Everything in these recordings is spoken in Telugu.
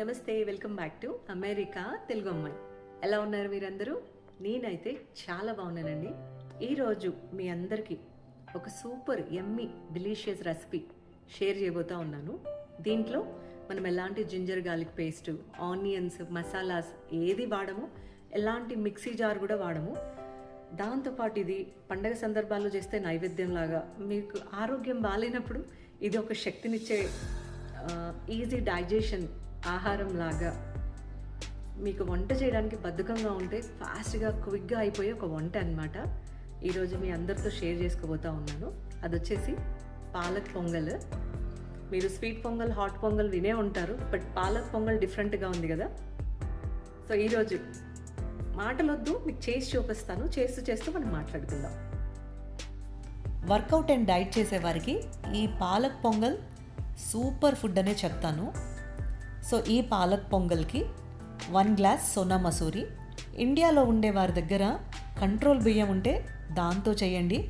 నమస్తే welcome back to America Telugu అమ్మాయి. ఎలా ఉన్నారు మీరందరూ? నేనైతే చాలా బాగున్నానండి. ఈరోజు మీ అందరికీ ఒక super yummy delicious recipe share చేయబోతా ఉన్నాను. దీంట్లో మనం ఎలాంటి ginger garlic paste onions masalas ఏది వాడము ఎలాంటి మిక్సీ జార్ కూడా వాడము. దాంతోపాటు ఇది పండగ సందర్భాల్లో చేస్తే నైవేద్యం లాగా మీకు ఆరోగ్యం బాగాలేనప్పుడు ఇది ఒక శక్తినిచ్చే ఈజీ డైజెషన్ ఆహారం లాగా మీకు వంట చేయడానికి బద్ధకంగా ఉంటే ఫాస్ట్గా క్విక్గా అయిపోయే ఒక వంట అనమాట ఈరోజు మీ అందరితో షేర్ చేసుకోబోతా ఉన్నాను. అది వచ్చేసి పాలక్ పొంగల్. మీరు స్వీట్ పొంగల్ హాట్ పొంగల్ వినే ఉంటారు బట్ పాలక్ పొంగల్ డిఫరెంట్గా ఉంది కదా? సో ఈరోజు మాటలొద్దు మీకు చేసి చూపిస్తాను. చేస్తూ చేస్తూ మనం మాట్లాడుకుందాం. వర్కౌట్ అండ్ డైట్ చేసేవారికి ఈ పాలక్ పొంగల్ సూపర్ ఫుడ్ అనే చెప్తాను. సో ఈ పాలక్ పొంగల్కి వన్ గ్లాస్ సోనా మసూరి. ఇండియాలో ఉండే వారి దగ్గర కంట్రోల్ బియ్యం ఉంటే దాంతో చేయండి.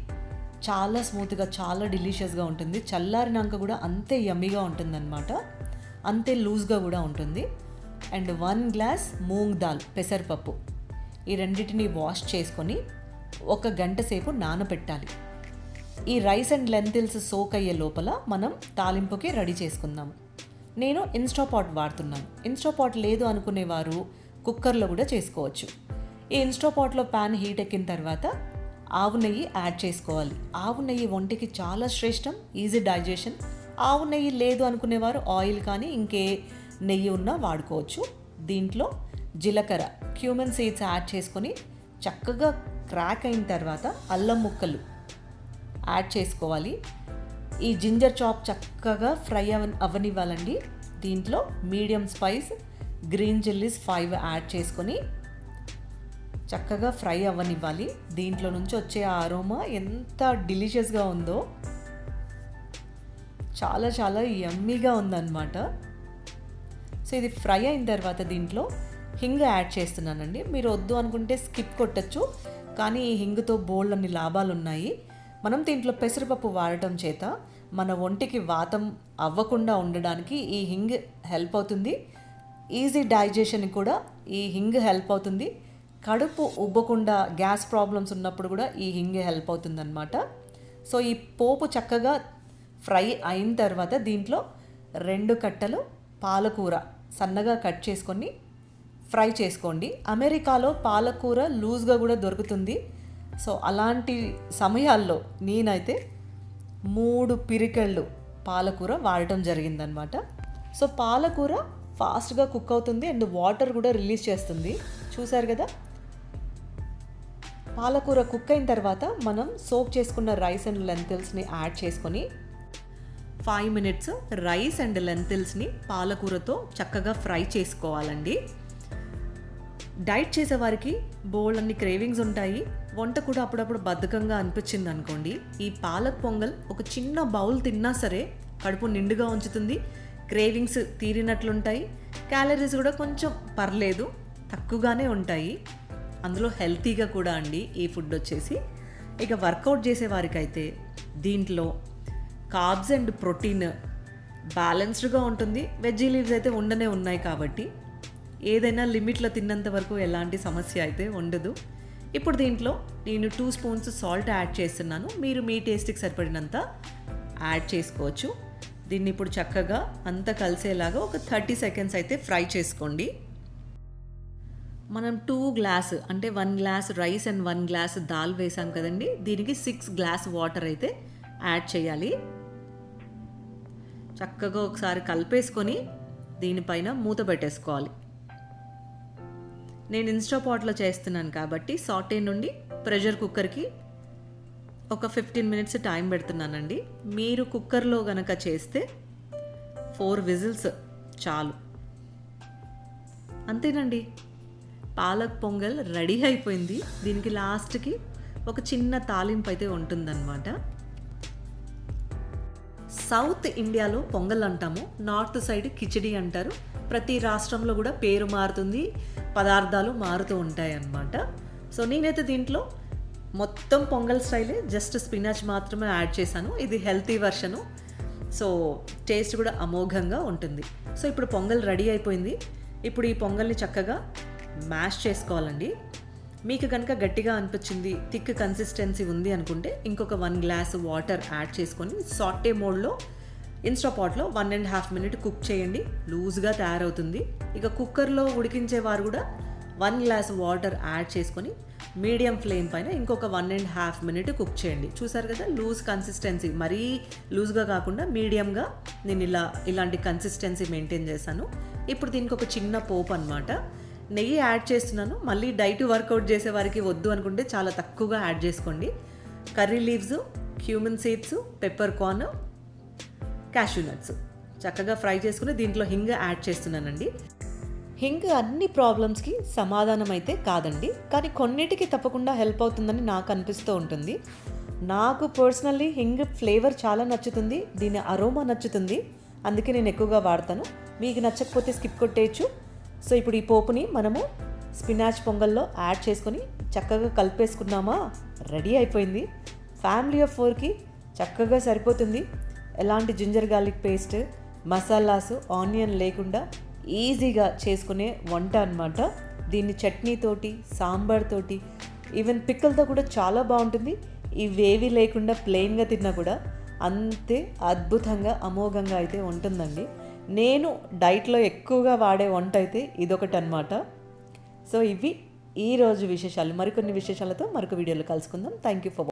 చాలా స్మూత్గా చాలా డిలీషియస్గా ఉంటుంది. చల్లారినాక కూడా అంతే యమ్మీగా ఉంటుందన్నమాట. అంతే లూజ్గా కూడా ఉంటుంది. And one glass moong dal పెసరపప్పు. ఈ రెండింటిని వాష్ చేసుకొని ఒక గంట సేపు నానబెట్టాలి ఈ రైస్ అండ్ లెంతిల్స్ సోక్ అయ్యే లోపల మనం తాలింపుకి రెడీ చేసుకుందాం. నేను ఇన్స్టాపాట్ వాడుతున్నాను. ఇన్స్టాపాట్ లేదు అనుకునేవారు కుక్కర్లో కూడా చేసుకోవచ్చు. ఈ ఇన్స్టాపాట్లో ప్యాన్ హీట్ ఎక్కిన తర్వాత ఆవు నెయ్యి యాడ్ చేసుకోవాలి. ఆవు నెయ్యి ఒంటికి చాలా శ్రేష్టం ఈజీ డైజెషన్ ఆవు నెయ్యి లేదు అనుకునేవారు ఆయిల్ కానీ ఇంకే నెయ్యి ఉన్నా వాడుకోవచ్చు. దీంట్లో జీలకర్ర క్యూమన్ సీడ్స్ యాడ్ చేసుకొని చక్కగా క్రాక్ అయిన తర్వాత అల్లం ముక్కలు యాడ్ చేసుకోవాలి. ఈ జింజర్ చాప్ చక్కగా ఫ్రై అవ అవ్వనివ్వాలండి దీంట్లో medium spice green chillies five add చేసుకొని చక్కగా ఫ్రై అవ్వనివ్వాలి దీంట్లో నుంచి వచ్చే అరోమా ఎంత డిలీషియస్గా ఉందో చాలా చాలా యమ్మీగా ఉందన్నమాట. సో ఇది ఫ్రై అయిన తర్వాత దీంట్లో హింగ్ యాడ్ చేస్తున్నానండి. మీరు వద్దు అనుకుంటే స్కిప్ కొట్టచ్చు. కానీ ఈ హింగ్తో బోల్డ్ అన్ని లాభాలు ఉన్నాయి మనం దీంట్లో పెసరపప్పు వాడటం చేత మన ఒంటికి వాతం అవ్వకుండా ఉండడానికి ఈ హింగ్ హెల్ప్ అవుతుంది. ఈజీ డైజెషన్ కూడా ఈ హింగ్ హెల్ప్ అవుతుంది. కడుపు ఉబ్బకుండా గ్యాస్ ప్రాబ్లమ్స్ ఉన్నప్పుడు కూడా ఈ హింగ్ హెల్ప్ అవుతుందన్నమాట. సో ఈ పోపు చక్కగా ఫ్రై అయిన తర్వాత దీంట్లో రెండు కట్టలు పాలకూర సన్నగా కట్ చేసుకొని ఫ్రై చేసుకోండి. అమెరికాలో పాలకూర లూజ్గా కూడా దొరుకుతుంది. సో అలాంటి సమయాల్లో నేనైతే మూడు పిరికెళ్ళు పాలకూర వాడటం జరిగిందనమాట సో పాలకూర ఫాస్ట్గా కుక్ అవుతుంది అండ్ వాటర్ కూడా రిలీజ్ చేస్తుంది. చూసారు కదా? పాలకూర కుక్ అయిన తర్వాత మనం సోక్ చేసుకున్న రైస్ అండ్ లెంతిల్స్ని యాడ్ చేసుకొని ఫైవ్ మినిట్స్ రైస్ అండ్ లెంతిల్స్ని పాలకూరతో చక్కగా ఫ్రై చేసుకోవాలండి. డైట్ చేసేవారికి బోల్డ్ అన్ని క్రేవింగ్స్ ఉంటాయి. వంట కూడా అప్పుడప్పుడు బద్ధకంగా అనిపించింది అనుకోండి. ఈ పాలక్ పొంగల్ ఒక చిన్న బౌల్ తిన్నా సరే కడుపు నిండుగా ఉంచుతుంది. క్రేవింగ్స్ తీరినట్లుంటాయి. క్యాలరీస్ కూడా కొంచెం పర్లేదు తక్కువగానే ఉంటాయి. అందులో హెల్తీగా కూడా అండి ఈ ఫుడ్ వచ్చేసి. ఇక వర్కౌట్ చేసే వారికైతే దీంట్లో కార్బ్స్ అండ్ ప్రోటీన్ బ్యాలెన్స్డ్గా ఉంటుంది. వెజ్జీ లీవ్స్ అయితే ఉండనే ఉన్నాయి కాబట్టి ఏదైనా లిమిట్లో తిన్నంత వరకు ఎలాంటి సమస్య అయితే ఉండదు. ఇప్పుడు దీంట్లో నేను టూ స్పూన్స్ సాల్ట్ యాడ్ చేస్తున్నాను. మీరు మీ టేస్ట్కి సరిపడినంత యాడ్ చేసుకోవచ్చు. దీన్ని ఇప్పుడు చక్కగా అంతా కలిసేలాగా ఒక థర్టీ సెకండ్స్ అయితే ఫ్రై చేసుకోండి. మనం టూ గ్లాస్ అంటే one glass rice and one glass dal వేసాం కదండి. దీనికి సిక్స్ గ్లాస్ వాటర్ అయితే యాడ్ చేయాలి. చక్కగా ఒకసారి కలిపేసుకొని దీనిపైన మూత పెట్టేసుకోవాలి. నేను ఇన్స్టాపాట్లో చేస్తున్నాను కాబట్టి సాటే నుండి ప్రెషర్ కుక్కర్కి ఒక ఫిఫ్టీన్ మినిట్స్ టైం పెడుతున్నానండి. మీరు కుక్కర్లో గనక చేస్తే ఫోర్ విజిల్స్ చాలు. అంతేనండి. పాలక్ పొంగల్ రెడీ అయిపోయింది. దీనికి లాస్ట్కి ఒక చిన్న తాలింపు అయితే ఉంటుందన్నమాట. సౌత్ ఇండియాలో పొంగల్ అంటాము నార్త్ సైడ్ కిచడి అంటారు. ప్రతి రాష్ట్రంలో కూడా పేరు మారుతుంది పదార్థాలు మారుతూ ఉంటాయి అన్నమాట సో నేనైతే దీంట్లో మొత్తం పొంగల్ స్టైలే జస్ట్ స్పినాచ్ మాత్రమే యాడ్ చేశాను. ఇది హెల్తీ వర్షను. సో టేస్ట్ కూడా అమోఘంగా ఉంటుంది. సో ఇప్పుడు పొంగల్ రెడీ అయిపోయింది. ఇప్పుడు ఈ పొంగల్ని చక్కగా మ్యాష్ చేసుకోవాలండి. మీకు కనుక గట్టిగా అనిపించింది థిక్ కన్సిస్టెన్సీ ఉంది అనుకుంటే ఇంకొక వన్ గ్లాస్ వాటర్ యాడ్ చేసుకొని సాటే మోడ్లో Insta పాట్లో one and half minute cook చేయండి. లూజ్గా తయారవుతుంది. ఇక కుక్కర్లో ఉడికించేవారు కూడా వన్ గ్లాస్ వాటర్ యాడ్ చేసుకొని మీడియం ఫ్లేమ్ పైన ఇంకొక one and half minute cook చేయండి. చూసారు కదా లూజ్ కన్సిస్టెన్సీ మరీ లూజ్గా కాకుండా మీడియంగా నేను ఇలా ఇలాంటి కన్సిస్టెన్సీ మెయింటైన్ చేశాను. ఇప్పుడు దీనికి ఒక చిన్న పోపు అనమాట నెయ్యి యాడ్ చేస్తున్నాను. మళ్ళీ డైట్ వర్కౌట్ చేసే వారికి వద్దు అనుకుంటే చాలా తక్కువగా యాడ్ చేసుకోండి. Curry leaves cumin seeds pepper corn cashew nuts. చక్కగా ఫ్రై చేసుకుని దీంట్లో హింగ్ యాడ్ చేస్తున్నానండి. హింగ్ అన్ని ప్రాబ్లమ్స్కి సమాధానం అయితే కాదండి. కానీ కొన్నిటికి తప్పకుండా హెల్ప్ అవుతుందని నాకు అనిపిస్తూ ఉంటుంది. నాకు పర్సనల్లీ హింగ్ ఫ్లేవర్ చాలా నచ్చుతుంది. దీని అరోమా నచ్చుతుంది. అందుకే నేను ఎక్కువగా వాడతాను. మీకు నచ్చకపోతే స్కిప్ కొట్టేయచ్చు. సో ఇప్పుడు ఈ పోపుని మనము స్పినాచ్ పొంగల్లో యాడ్ చేసుకొని చక్కగా కలిపేసుకున్నామా? రెడీ అయిపోయింది. ఫ్యామిలీ ఆఫ్ ఫోర్కి చక్కగా సరిపోతుంది. ఎలాంటి ginger garlic paste masalas onion లేకుండా ఈజీగా చేసుకునే వంట అనమాట దీన్ని చట్నీతోటి సాంబార్ తోటి ఈవెన్ పిక్కలతో కూడా చాలా బాగుంటుంది. ఇవేవి లేకుండా ప్లెయిన్గా తిన్నా కూడా అంతే అద్భుతంగా అమోఘంగా అయితే ఉంటుందండి. నేను డైట్లో ఎక్కువగా వాడే వంట అయితే ఇదొకటి అనమాట సో ఇవి ఈ రోజు విశేషాలు. మరికొన్ని విశేషాలతో మరొక వీడియోలో కలుసుకుందాం. థ్యాంక్ యూ ఫర్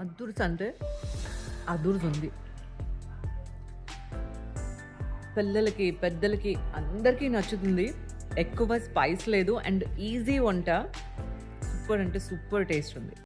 అదుర్స్ అంటే అదుర్స్ ఉంది పిల్లలకి పెద్దలకి అందరికీ నచ్చుతుంది. ఎక్కువ స్పైస్ లేదు అండ్ ఈజీ వంట. సూపర్ అంటే సూపర్ టేస్ట్ ఉంది.